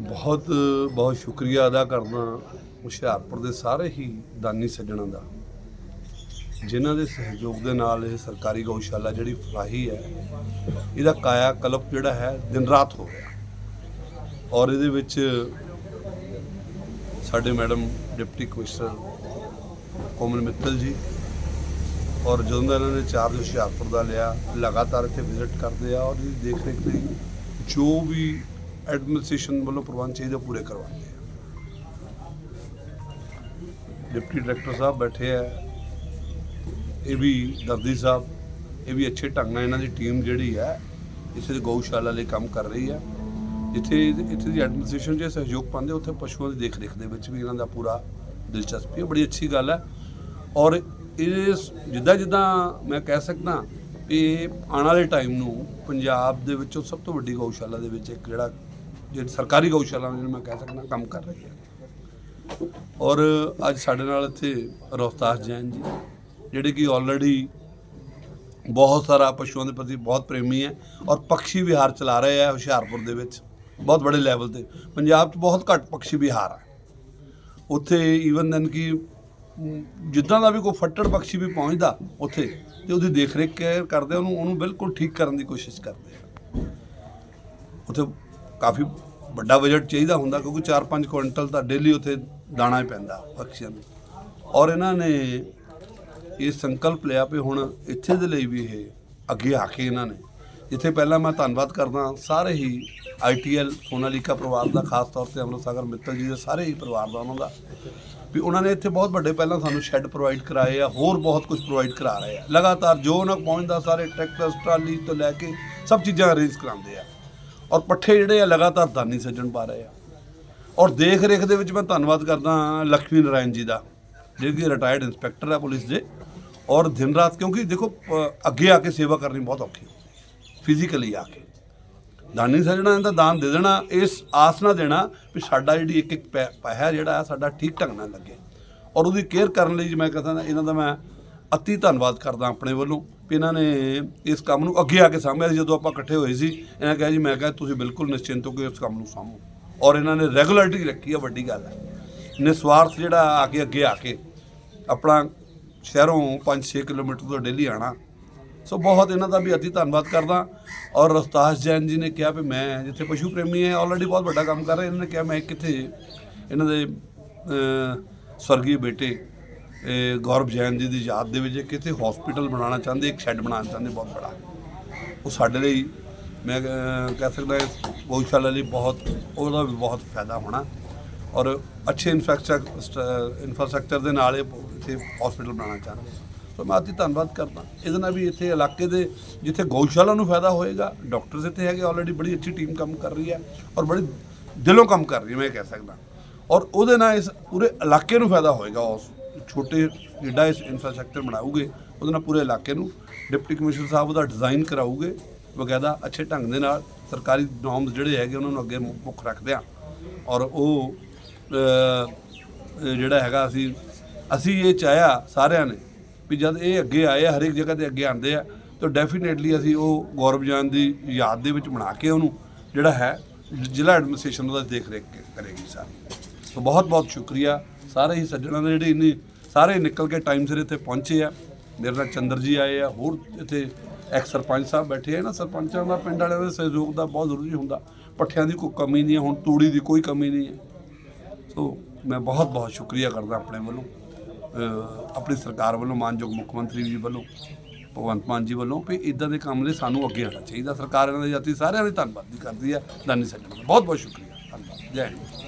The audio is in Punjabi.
ਬਹੁਤ ਬਹੁਤ ਸ਼ੁਕਰੀਆ ਅਦਾ ਕਰਦਾ ਹੁਸ਼ਿਆਰਪੁਰ ਦੇ ਸਾਰੇ ਹੀ ਦਾਨੀ ਸੱਜਣਾਂ ਦਾ, ਜਿਨ੍ਹਾਂ ਦੇ ਸਹਿਯੋਗ ਦੇ ਨਾਲ ਇਹ ਸਰਕਾਰੀ ਗਊਸ਼ਾਲਾ ਜਿਹੜੀ ਫਲਾਹੀ ਹੈ, ਇਹਦਾ ਕਾਇਆ ਕਲਪ ਜਿਹੜਾ ਹੈ ਦਿਨ ਰਾਤ ਹੋ ਰਿਹਾ। ਔਰ ਇਹਦੇ ਵਿੱਚ ਸਾਡੇ madam deputy commissioner Komal Mittal ji, ਔਰ ਜਦੋਂ ਦਾ ਇਹਨਾਂ ਨੇ ਚਾਰਜ ਹੁਸ਼ਿਆਰਪੁਰ ਦਾ ਲਿਆ, ਲਗਾਤਾਰ ਇੱਥੇ ਵਿਜ਼ਿਟ ਕਰਦੇ ਆ, ਔਰ ਇਹਦੀ ਦੇਖ ਰੇਖ ਲਈ ਜੋ ਵੀ ਐਡਮਿਨਿਸਟ੍ਰੇਸ਼ਨ ਵੱਲੋਂ ਪ੍ਰਬੰਧ ਚਾਹੀਦੇ, ਪੂਰੇ ਕਰਵਾਉਂਦੇ ਆ ਡਿਪਟੀ ਡਾਇਰੈਕਟਰ ਸਾਹਿਬ ਬੈਠੇ ਆ। ਇਹ ਵੀ ਦਰਦੀ ਸਾਹਿਬ, ਇਹ ਵੀ ਅੱਛੇ ਢੰਗ ਨਾਲ ਇਹਨਾਂ ਦੀ ਟੀਮ ਜਿਹੜੀ ਹੈ ਇਸੇ ਗਊਸ਼ਾਲਾ ਲਈ ਕੰਮ ਕਰ ਰਹੀ ਹੈ ਜਿੱਥੇ ਇੱਥੇ ਦੀ ਐਡਮਿਨਿਸਟ੍ਰੇਸ਼ਨ ਜੇ ਸਹਿਯੋਗ ਪਾਉਂਦੇ, ਉੱਥੇ ਪਸ਼ੂਆਂ ਦੀ ਦੇਖ ਰੇਖ ਦੇ ਵਿੱਚ ਵੀ ਇਹਨਾਂ ਦਾ ਪੂਰਾ ਦਿਲਚਸਪੀ ਹੈ ਬੜੀ ਅੱਛੀ ਗੱਲ ਹੈ ਔਰ ਇਹ ਜਿੱਦਾਂ ਜਿੱਦਾਂ ਮੈਂ ਕਹਿ ਸਕਦਾ ਵੀ ਇਹ ਆਉਣ ਵਾਲੇ ਟਾਈਮ ਨੂੰ ਪੰਜਾਬ ਦੇ ਵਿੱਚੋਂ ਸਭ ਤੋਂ ਵੱਡੀ ਗਊਸ਼ਾਲਾ ਦੇ ਵਿੱਚ ਇੱਕ ਜਿਹੜਾ ਜਿਹੜੀ ਸਰਕਾਰੀ ਗਊਸ਼ਾਲਾ ਜਿਹਨੂੰ ਮੈਂ ਕਹਿ ਸਕਦਾ, ਕੰਮ ਕਰ ਰਹੀ ਹੈ। ਔਰ ਅੱਜ ਸਾਡੇ ਨਾਲ ਇੱਥੇ ਰੋਹਤਾਸ ਜੈਨ ਜੀ, ਜਿਹੜੇ ਕਿ ਆਲਰੇਡੀ ਬਹੁਤ ਸਾਰਾ ਪਸ਼ੂਆਂ ਦੇ ਪ੍ਰਤੀ ਬਹੁਤ ਪ੍ਰੇਮੀ ਹੈ ਔਰ ਪੰਛੀ ਵਿਹਾਰ ਚਲਾ ਰਹੇ ਹੈ ਹੁਸ਼ਿਆਰਪੁਰ ਦੇ ਵਿੱਚ, ਬਹੁਤ ਬੜੇ ਲੈਵਲ ਤੇ। ਪੰਜਾਬ 'ਚ ਬਹੁਤ ਘੱਟ ਪੰਛੀ ਵਿਹਾਰ ਹੈ। ਉੱਥੇ ਈਵਨ ਦਨ ਕਿ ਜਿੱਦਾਂ ਦਾ ਵੀ ਕੋਈ ਫੱਟੜ ਪੰਛੀ ਵੀ ਪਹੁੰਚਦਾ ਉੱਥੇ ਤੇ ਉਹਦੀ ਦੇਖ ਰੇਖ ਕਰਦੇ ਉਹਨੂੰ ਉਹਨੂੰ ਬਿਲਕੁਲ ਠੀਕ ਕਰਨ ਦੀ ਕੋਸ਼ਿਸ਼ ਕਰਦੇ ਆ। ਉੱਥੇ ਕਾਫੀ ਵੱਡਾ ਬਜਟ ਚਾਹੀਦਾ ਹੁੰਦਾ ਕਿਉਂਕਿ 4-5 ਕੁਇੰਟਲ ਤਾਂ ਡੇਲੀ ਉੱਥੇ ਦਾਣਾ ਹੀ ਪੈਂਦਾ ਪੰਛੀਆਂ ਨੂੰ। ਔਰ ਇਹਨਾਂ ਨੇ ਇਹ ਸੰਕਲਪ ਲਿਆ ਵੀ ਹੁਣ ਇੱਥੇ ਦੇ ਲਈ ਵੀ ਇਹ ਅੱਗੇ ਆ ਕੇ ਇਹਨਾਂ ਨੇ। ਜਿੱਥੇ ਪਹਿਲਾਂ ਮੈਂ ਧੰਨਵਾਦ ਕਰਦਾ ਸਾਰੇ ਹੀ ਆਈਟੀਐਲ ਸੋਨਾਲੀਕਾ ਪਰਿਵਾਰ ਦਾ, ਖਾਸ ਤੌਰ ਤੇ ਅਮਰਤ ਸਾਗਰ ਮਿੱਤਲ ਜੀ ਦੇ ਸਾਰੇ ਹੀ ਪਰਿਵਾਰ ਦਾ ਉਹਨਾਂ ਦਾ। ਵੀ ਉਹਨਾਂ ਨੇ ਇੱਥੇ ਬਹੁਤ ਵੱਡੇ ਪਹਿਲਾਂ ਸਾਨੂੰ ਸ਼ੈੱਡ ਪ੍ਰੋਵਾਈਡ ਕਰਾਏ ਆ, ਹੋਰ ਬਹੁਤ ਕੁਝ ਪ੍ਰੋਵਾਈਡ ਕਰਾ ਰਹੇ ਆ। ਲਗਾਤਾਰ ਜੋ ਉਹਨਾਂ ਪਹੁੰਚਦਾ, ਸਾਰੇ ਟਰੈਕਟਰ, ਟਰਾਲੀ ਤੋਂ ਲੈ ਕੇ ਸਭ ਚੀਜ਼ਾਂ ਅਰੇਂਜ ਕਰਾਉਂਦੇ ਆ। ਔਰ ਪੱਠੇ ਜਿਹੜੇ ਆ ਲਗਾਤਾਰ ਦਾਨੀ ਸੱਜਣ ਪਾ ਰਹੇ ਆ। ਔਰ ਦੇਖ ਰੇਖ ਦੇ ਵਿੱਚ ਮੈਂ ਧੰਨਵਾਦ ਕਰਦਾ ਲక్ష్ਮੀ ਨਾਰਾਇਣ ਜੀ ਦਾ, ਜਿਹੜੇ ਕਿ ਰਿਟਾਇਰਡ ਇੰਸਪੈਕਟਰ ਆ ਪੁਲਿਸ ਦੇ। ਔਰ ਦਿਨ ਰਾਤ ਕਿਉਂਕਿ ਦੇਖੋ ਅੱਗੇ ਆ ਕੇ ਸੇਵਾ ਕਰਨੀ ਬਹੁਤ ਔਖੀ ਫਿਜ਼ੀਕਲੀ ਆ ਕੇ। ਦਾਨੀ ਸੱਜਣਾ ਦਾ ਦਾਨ ਦੇ ਦੇਣਾ, ਇਸ ਆਸ ਨਾ ਦੇਣਾ ਵੀ ਸਾਡਾ ਜਿਹੜੀ ਇੱਕ ਇੱਕ ਪੈ- ਪੈਸਾ ਜਿਹੜਾ ਆ, ਸਾਡਾ ਠੀਕ ਢੰਗ ਨਾਲ ਲੱਗੇ। ਔਰ ਉਹਦੀ ਕੇਅਰ ਕਰਨ ਲਈ ਜੇ ਮੈਂ ਕਹਦਾ, ਇਹਨਾਂ ਦਾ ਮੈਂ ਅਤੀ ਧੰਨਵਾਦ ਕਰਦਾ ਆਪਣੇ ਵੱਲੋਂ ਵੀ ਇਹਨਾਂ ਨੇ ਇਸ ਕੰਮ ਨੂੰ ਅੱਗੇ ਆ ਕੇ ਸਾਂਭਿਆ ਸੀ, ਜਦੋਂ ਆਪਾਂ ਇਕੱਠੇ ਹੋਏ ਸੀ। ਇਹਨਾਂ ਕਿਹਾ ਜੀ, ਮੈਂ ਕਿਹਾ ਤੁਸੀਂ ਬਿਲਕੁਲ ਨਿਸ਼ਚਿੰਤ ਹੋ ਕੇ ਇਸ ਕੰਮ ਨੂੰ ਸਾਂਭੋ। ਔਰ ਇਹਨਾਂ ਨੇ ਰੈਗੂਲਰਿਟੀ ਰੱਖੀ ਆ, ਵੱਡੀ ਗੱਲ ਹੈ। ਨਿਸਵਾਰਥ ਜਿਹੜਾ ਆ ਕੇ ਅੱਗੇ ਆ ਕੇ ਆਪਣਾ ਸ਼ਹਿਰੋਂ 5-6 ਕਿਲੋਮੀਟਰ ਤੋਂ ਡੇਲੀ ਆਣਾ। ਸੋ ਬਹੁਤ ਇਹਨਾਂ ਦਾ ਵੀ ਅਤੀ ਧੰਨਵਾਦ ਕਰਦਾ। ਔਰ ਰਸਤਾਸ ਜੈਨ ਜੀ ਨੇ ਕਿਹਾ ਵੀ ਮੈਂ ਜਿੱਥੇ ਪਸ਼ੂ ਪ੍ਰੇਮੀ ਹੈ ਆਲਰੇਡੀ ਬਹੁਤ ਵੱਡਾ ਕੰਮ ਕਰ ਰਹੇ ਇਹਨਾਂ ਨੇ ਕਿਹਾ ਮੈਂ ਕਿੱਥੇ ਇਹਨਾਂ ਦੇ ਸਵਰਗੀ ਬੇਟੇ ਗੌਰਵ ਜੈਨ ਜੀ ਦੀ ਯਾਦ ਦੇ ਵਿੱਚ ਕਿਤੇ ਹਸਪੀਟਲ ਬਣਾਉਣਾ ਚਾਹੁੰਦੇ, ਇੱਕ ਸ਼ੈੱਡ ਬਣਾਉਣਾ ਚਾਹੁੰਦੇ ਬਹੁਤ ਬੜਾ। ਉਹ ਸਾਡੇ ਲਈ, ਮੈਂ ਕਹਿ ਸਕਦਾ ਗਊਸ਼ਾਲਾ ਲਈ ਬਹੁਤ, ਉਹਦਾ ਵੀ ਬਹੁਤ ਫਾਇਦਾ ਹੋਣਾ। ਔਰ ਅੱਛੇ ਇਨਫਰਾਸਟ੍ਰਕਚਰ ਇਨਫਰਾਸਟ੍ਰਕਚਰ ਦੇ ਨਾਲ ਇਹ ਇੱਥੇ ਹਸਪੀਟਲ ਬਣਾਉਣਾ ਚਾਹੁੰਦੇ। ਸੋ ਮੈਂ ਅਤੀ ਧੰਨਵਾਦ ਕਰਦਾ। ਇਹਦੇ ਨਾਲ ਵੀ ਇੱਥੇ ਇਲਾਕੇ ਦੇ, ਜਿੱਥੇ ਗਊਸ਼ਾਲਾ ਨੂੰ ਫਾਇਦਾ ਹੋਏਗਾ ਡਾਕਟਰਸ ਇੱਥੇ ਹੈਗੇ ਆਲਰੇਡੀ ਬੜੀ ਅੱਛੀ ਟੀਮ ਕੰਮ ਕਰ ਰਹੀ ਹੈ ਔਰ ਬੜੀ ਦਿਲੋਂ ਕੰਮ ਕਰ ਰਹੀ ਹੈ, ਮੈਂ ਕਹਿ ਸਕਦਾ। ਔਰ ਉਹਦੇ ਨਾਲ ਇਸ ਪੂਰੇ ਇਲਾਕੇ ਨੂੰ ਫਾਇਦਾ ਹੋਏਗਾ ਉਸ ਛੋਟੇ ਜਿਹੜਾ ਇਸ ਇਨਫਰਾਸਟ੍ਰਕਚਰ ਬਣਾਉਗੇ ਉਹਦੇ ਨਾਲ ਪੂਰੇ ਇਲਾਕੇ ਨੂੰ ਡਿਪਟੀ ਕਮਿਸ਼ਨਰ ਸਾਹਿਬ ਉਹਦਾ ਡਿਜ਼ਾਈਨ ਕਰਾਉਗੇ ਵਗੈਰਾ ਅੱਛੇ ਢੰਗ ਦੇ ਨਾਲ ਸਰਕਾਰੀ ਨੋਰਮਸ ਜਿਹੜੇ ਹੈਗੇ ਉਹਨਾਂ ਨੂੰ ਅੱਗੇ ਮੁ- ਮੁੱਖ ਰੱਖਦੇ ਆ ਔਰ ਉਹ ਜਿਹੜਾ ਹੈਗਾ ਅਸੀਂ ਅਸੀਂ ਇਹ ਚਾਹਿਆ ਸਾਰਿਆਂ ਨੇ ਵੀ ਜਦ ਇਹ ਅੱਗੇ ਆਏ ਆ, ਹਰੇਕ ਜਗ੍ਹਾ ਤੇ ਅੱਗੇ ਆਉਂਦੇ ਆ, ਤਾਂ ਡੈਫੀਨੇਟਲੀ ਅਸੀਂ ਉਹ ਗੌਰਵ ਜਾਨ ਦੀ ਯਾਦ ਦੇ ਵਿੱਚ ਬਣਾ ਕੇ ਉਹਨੂੰ ਜਿਹੜਾ ਹੈ, ਜ਼ਿਲ੍ਹਾ ਐਡਮਿਨਿਸਟ੍ਰੇਸ਼ਨ ਉਹਦਾ ਦੇਖ ਰੇਖ ਕਰੇਗੀ ਸਾਰੀ। ਸੋ ਬਹੁਤ ਬਹੁਤ ਸ਼ੁਕਰੀਆ। ਸਾਰੇ ਹੀ ਸੱਜਣਾਂ ਦੇ ਜਿਹੜੇ ਇੰਨੇ ਸਾਰੇ ਨਿਕਲ ਕੇ ਟਾਈਮ ਸਿਰ ਇੱਥੇ ਪਹੁੰਚੇ ਆ। ਮੇਰੇ ਨਾਲ ਚੰਦਰ ਜੀ ਆਏ ਆ, ਹੋਰ ਇੱਥੇ ਐਕਸ ਸਰਪੰਚ ਸਾਹਿਬ ਬੈਠੇ ਆ। ਨਾ ਸਰਪੰਚਾਂ ਦਾ, ਪਿੰਡ ਵਾਲਿਆਂ ਦੇ ਸਹਿਯੋਗ ਦਾ ਬਹੁਤ ਜ਼ਰੂਰੀ ਹੁੰਦਾ। ਪੱਠਿਆਂ ਦੀ ਕੋਈ ਕਮੀ ਨਹੀਂ ਹੈ, ਹੁਣ ਤੂੜੀ ਦੀ ਕੋਈ ਕਮੀ ਨਹੀਂ ਹੈ। ਸੋ ਮੈਂ ਬਹੁਤ ਬਹੁਤ ਸ਼ੁਕਰੀਆ ਕਰਦਾ ਆਪਣੇ ਵੱਲੋਂ। ਆਪਣੀ ਸਰਕਾਰ ਵੱਲੋਂ, ਮਾਨਯੋਗ ਮੁੱਖ ਮੰਤਰੀ ਜੀ ਵੱਲੋਂ, ਭਗਵੰਤ ਮਾਨ ਜੀ ਵੱਲੋਂ ਵੀ ਇਦਾਂ ਦੇ ਕੰਮ ਲਈ ਸਾਨੂੰ ਅੱਗੇ ਆਉਣਾ ਚਾਹੀਦਾ। ਸਰਕਾਰ ਇਹਨਾਂ ਦੇ ਜਾਤੀ ਸਾਰਿਆਂ ਦੀ ਧੰਨਵਾਦ ਦੀ ਕਰਦੀ ਹੈ ਦਾਨੀ ਸੱਜਣ ਬਹੁਤ ਬਹੁਤ ਸ਼ੁਕਰੀਆ। ਧੰਨਵਾਦ। ਜੈ ਹਿੰਦ।